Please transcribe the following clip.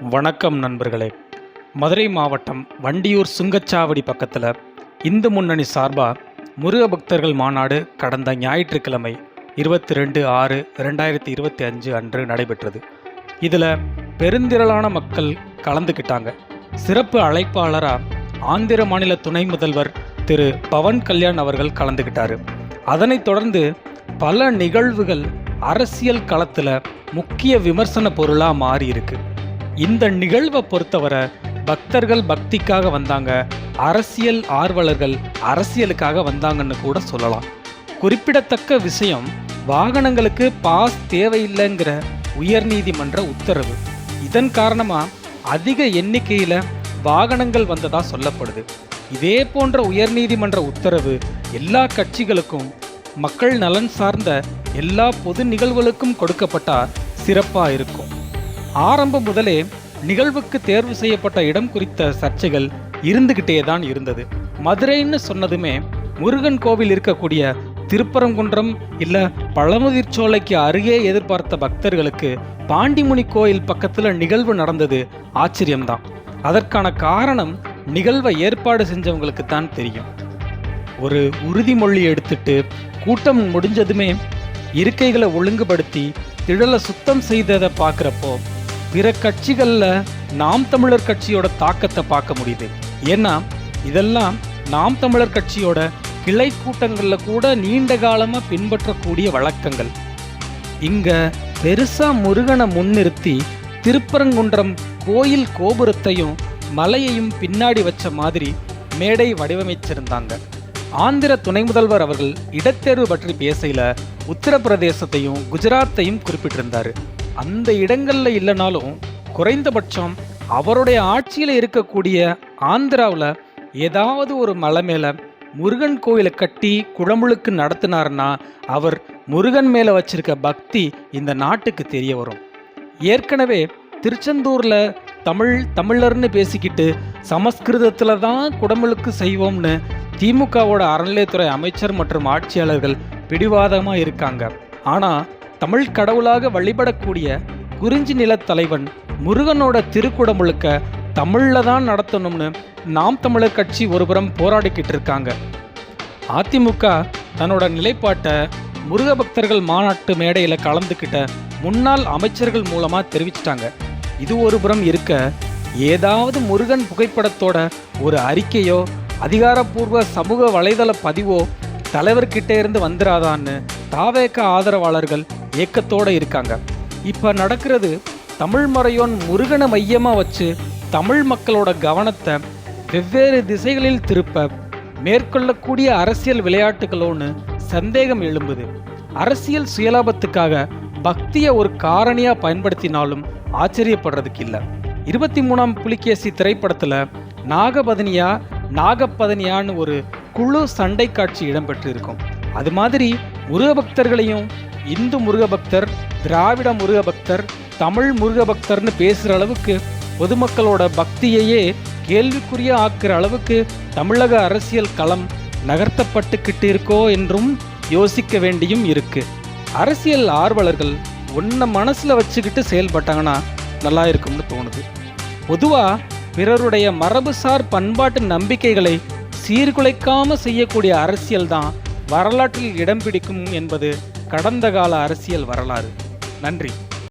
வணக்கம் நண்பர்களே. மதுரை மாவட்டம் வண்டியூர் சுங்கச்சாவடி பக்கத்தில் இந்து முன்னணி சார்பாக முருக பக்தர்கள் மாநாடு கடந்த ஞாயிற்றுக்கிழமை இருபத்தி ரெண்டு ஆறு ரெண்டாயிரத்தி இருபத்தி அஞ்சு அன்று நடைபெற்றது. இதில் பெருந்திரளான மக்கள் கலந்துக்கிட்டாங்க சிறப்பு அழைப்பாளராக ஆந்திர மாநில துணை முதல்வர் திரு பவன் கல்யாண் அவர்கள் கலந்துக்கிட்டாரு அதனைத் தொடர்ந்து பல நிகழ்வுகள் அரசியல் களத்தில் முக்கிய விமர்சன பொருளாக மாறியிருக்கு. இந்த நிகழ்வை பொறுத்தவரை பக்தர்கள் பக்திக்காக வந்தாங்க. அரசியல் ஆர்வலர்கள் அரசியலுக்காக வந்தாங்கன்னு கூட சொல்லலாம். குறிப்பிடத்தக்க விஷயம் வாகனங்களுக்கு பாஸ் தேவையில்லைங்கிற உயர்நீதிமன்ற உத்தரவு. இதன் காரணமாக அதிக எண்ணிக்கையில் வாகனங்கள் வந்ததா சொல்லப்படுது. இதே போன்ற உயர்நீதிமன்ற உத்தரவு எல்லா கட்சிகளுக்கும் மக்கள் நலன் சார்ந்த எல்லா பொது நிகழ்வுகளுக்கும் கொடுக்கப்பட்டால் சிறப்பாக இருக்கும். ஆரம்பம் முதலே நிகழ்வுக்கு தேர்வு செய்யப்பட்ட இடம் குறித்த சர்ச்சைகள் இருந்துகிட்டே தான் இருந்தது. மதுரைன்னு சொன்னதுமே முருகன் கோவில் இருக்கக்கூடிய திருப்பரங்குன்றம் இல்லை பழமுதிர்ச்சோலைக்கு அருகே எதிர்பார்த்த பக்தர்களுக்கு பாண்டிமுனி கோயில் பக்கத்தில் நிகழ்வு நடந்தது ஆச்சரியம்தான். அதற்கான காரணம் நிகழ்வை ஏற்பாடு செஞ்சவங்களுக்கு தான் தெரியும். ஒரு உறுதிமொழி எடுத்துட்டு கூட்டம் முடிஞ்சதுமே இருக்கைகளை ஒழுங்குபடுத்தி திடலை சுத்தம் செய்ததை பார்க்குறப்போ பிற கட்சிகளில் நாம் தமிழர் கட்சியோட தாக்கத்தை பார்க்க முடியுது. ஏன்னா இதெல்லாம் நாம் தமிழர் கட்சியோட கிளை கூட்டங்களில் கூட நீண்ட காலமாக பின்பற்றக்கூடிய வழக்கங்கள். இங்கே பெருசா முருகனை முன்னிறுத்தி திருப்பரங்குன்றம் கோயில் கோபுரத்தையும் மலையையும் பின்னாடி வச்ச மாதிரி மேடை வடிவமைச்சிருந்தாங்க. ஆந்திர துணை முதல்வர் அவர்கள் இடத்தேர்வு பற்றி பேசையில் உத்தரப்பிரதேசத்தையும் குஜராத்தையும் குறிப்பிட்டிருந்தாரு. அந்த இடங்களில் இல்லைனாலும் குறைந்தபட்சம் அவருடைய ஆட்சியில் இருக்கக்கூடிய ஆந்திராவில் ஏதாவது ஒரு மலை மேலே முருகன் கோயிலை கட்டி குழம்புழுக்கு நடத்தினார்னா அவர் முருகன் மேலே வச்சிருக்க பக்தி இந்த நாட்டுக்கு தெரிய வரும். ஏற்கனவே திருச்செந்தூரில் தமிழ் தமிழர்னு பேசிக்கிட்டு சமஸ்கிருதத்தில் தான் குடமுழுக்கு செய்வோம்னு திமுகவோட அறநிலையத்துறை அமைச்சர் மற்றும் ஆட்சியாளர்கள் பிடிவாதமாக இருக்காங்க. ஆனால் தமிழ் கடவுளாக வழிபடக்கூடிய குறிஞ்சி நிலத்தலைவன் தலைவன் முருகனோட திருக்குடமுழுக்க தமிழில் தான் நடத்தணும்னு நாம் தமிழர் கட்சி ஒருபுறம் போராடிக்கிட்டு இருக்காங்க. அதிமுக தன்னோட நிலைப்பாட்டை முருக பக்தர்கள் மாநாட்டு மேடையில் கலந்துக்கிட்ட முன்னாள் அமைச்சர்கள் மூலமாக தெரிவிச்சிட்டாங்க. இது ஒரு புறம் இருக்க ஏதாவது முருகன் புகைப்படத்தோட ஒரு அறிக்கையோ அதிகாரப்பூர்வ சமூக வலைதள பதிவோ தலைவர்கிட்ட இருந்து வந்துடாதான்னு தாவேக்க ஆதரவாளர்கள் ஏக்கத்தோட இருக்காங்க. இப்போ நடக்கிறது தமிழ் மறையோன் முருகனை மையமாக வச்சு தமிழ் மக்களோட கவனத்தை வெவ்வேறு திசைகளில் திருப்ப மேற்கொள்ளக்கூடிய அரசியல் விளையாட்டுகளோன்னு சந்தேகம் எழும்புது. அரசியல் சுயலாபத்துக்காக பக்தியை ஒரு காரணியாக பயன்படுத்தினாலும் ஆச்சரியப்படுறதுக்கு இல்லை. இருபத்தி மூணாம் புலிகேசி திரைப்படத்தில் நாகபதனியா நாகப்பதனியான்னு ஒரு குழு சண்டை காட்சி இடம்பெற்றிருக்கும். அது மாதிரி முருக பக்தர்களையும் இந்து முருக பக்தர் திராவிட முருக பக்தர் தமிழ் முருக பக்தர்னு பேசுகிற அளவுக்கு பொதுமக்களோட பக்தியையே கேள்விக்குரிய ஆக்குற அளவுக்கு தமிழக அரசியல் களம் நகர்த்தப்பட்டுக்கிட்டு இருக்கோ என்றும் யோசிக்க வேண்டியும் இருக்கு. அரசியல் ஆர்வலர்கள் ஒன்றை மனசில் வச்சுக்கிட்டு செயல்பட்டாங்கன்னா நல்லா இருக்கும்னு தோணுது. பொதுவாக பிறருடைய மரபுசார் பண்பாட்டு நம்பிக்கைகளை சீர்குலைக்காமல் செய்யக்கூடிய அரசியல் தான் வரலாற்றில் இடம் பிடிக்கும் என்பது கடந்த கால அரசியல் வரலாறு. நன்றி.